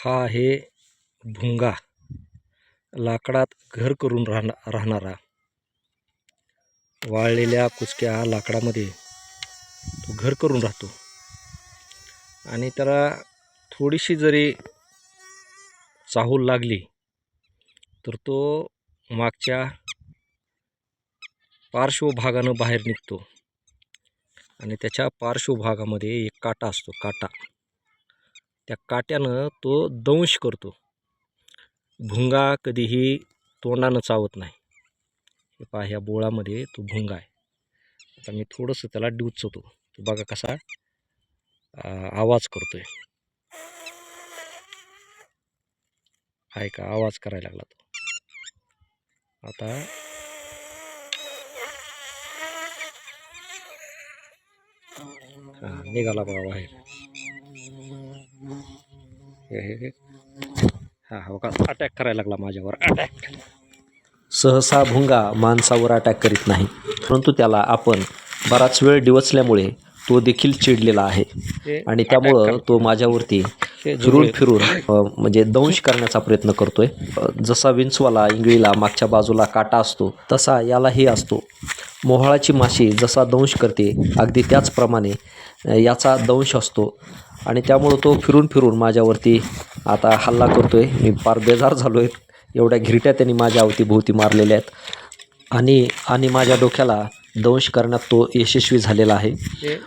हा आहे भुंगा लाकडात घर करून राहणा राहणारा. वाळलेल्या कुचक्या लाकडामध्ये तो घर करून राहतो. आणि त्याला थोडीशी जरी चाहूल लागली तर तो मागच्या पार्श्वभागानं बाहेर निघतो. आणि त्याच्या पार्श्वभागामध्ये एक काटा असतो काटा. त्या काट्यानं तो दंश करतो. भुंगा कधीही तोंडानं चावत नाही. हे पहा ह्या बोळामध्ये तो भुंगा आहे. आता मी थोडंसं त्याला डिवचवतो तो बघा कसा आवाज करतोय. आहे का आवाज करायला लागला तो. आता निघाला बघा बाहेर. हे का अटॅक करायला लागला माझ्यावर. अटॅक सहसा भुंगा माणसावर अटॅक करीत नाही. परंतु त्याला आपण बराच वेळ डिवचल्यामुळे तो देखील चिडलेला आहे. आणि त्यामुळं तो माझ्यावरती फिरून फिरून म्हणजे दंश करण्याचा प्रयत्न करतोय. जसा विंचवाला इंगळीला मागच्या बाजूला काटा असतो तसा यालाही असतो. मोहाळाची माशी जसा दंश करते अगदी त्याचप्रमाणे याचा दंश असतो. आणि त्यामुळं तो फिरून फिरून माझ्यावरती आता हल्ला करतोय. मी फार बेजार झालो आहे एवढ्या घिरट्या त्यांनी माझ्या अवतीभोवती मारलेल्या आहेत. आणि आणि माझ्या डोक्याला दंश करण्यात तो यशस्वी झालेला आहे.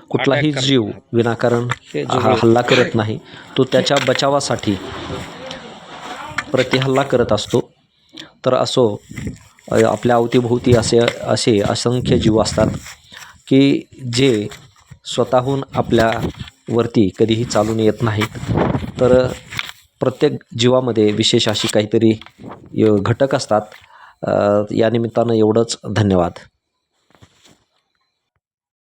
कुठलाही जीव विनाकारण हा हल्ला करत नाही. तो त्याच्या बचावासाठी प्रतिहल्ला करत असतो. तर असो आपल्या अवतीभोवती असे असे असंख्य जीव असतात की जे स्वतःहून आपल्या वरती कधीही चालून येत नाहीत. तर प्रत्येक जीवामध्ये विशेष अशी काहीतरी य- घटक असतात. या निमित्तानं एवढंच धन्यवाद.